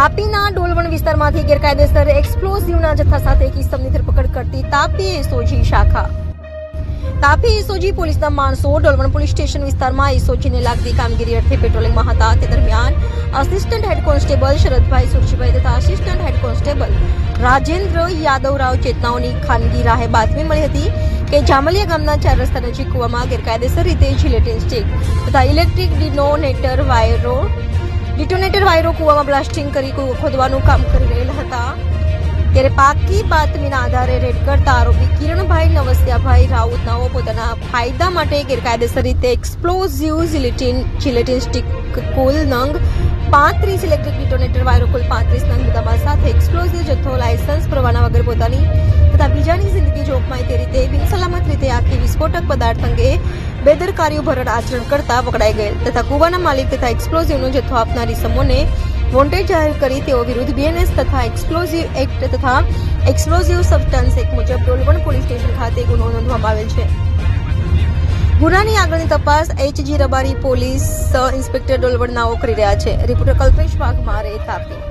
તાપીના ડોલવણ વિસ્તારમાંથી ગેરકાયદેસર એક્સપ્લોઝિવના જથ્થા સાથે એક ધરપકડ કરતી તાપી એસઓજી શાખા. તાપી એસઓજી પોલીસના માણસો ડોલવણ પોલીસ સ્ટેશન વિસ્તારમાં એસઓજીને લાગતી કામગીરી અર્થે પેટ્રોલિંગમાં હતા. તે દરમિયાન assistant head constable Sharadbhai Surajibhai તથા assistant head constable Rajendra Yadavrao ચેતનાઓની ખાનગી રાહે બાતમી મળી હતી કે જામલિયા ગામના ચાર રસ્તા નજીક કૂવામાં ગેરકાયદેસર રીતે જિલેટિન સ્ટીક તથા ઇલેક્ટ્રિક ડિનોનેટર વાયરો વાયરો કૂવામાં બ્લાસ્ટિંગ કરી ખોદવાનું કામ કરી રહેલા હતા. ત્યારે પાકી બાતમીના આધારે રેડ કરતા આરોપી કિરણભાઈ નવસિયાભાઈ રાઉત નાઓ પોતાના ફાયદા માટે ગેરકાયદેસર રીતે એક્સપ્લોઝિવ જિલેટિન જિલેટિન સ્ટિક કુલ નંગ, પાંત્રીસ ઇલેક્ટ્રિક ડિટોનેટર વાયરો કુલ પાંત્રીસ નંગ મુદ્દામાલ સાથે એક્સપ્લોઝિવ જથ્થો લાયસન્સ પરવાના વગર પોતાની તથા બીજાની જિંદગી વિસ્ફોટક પદાર્થ અંગે બેદરકારીઓ ભરણ આચરણ કરતા પકડાઈ ગયેલ તથા કુવાના માલિક તથા એક્સપ્લોઝિવનો જથ્થો આપનારી સમૂહને વોન્ટેડ જાહેર કરી તેઓ વિરુદ્ધ બીએનએસ તથા એક્સપ્લોઝિવ એક્ટ તથા એક્સપ્લોઝિવ સબસ્ટન્સ એક્ટ મુજબ ડોલવણ પોલીસ સ્ટેશન ખાતે ગુનો નોંધવામાં આવેલ છે. ગુનાની આગળની તપાસ H G Rabari police inspector Dolvan નાઓ કરી રહ્યા છે. રિપોર્ટર કલ્પેશ વાઘમારે તાપી.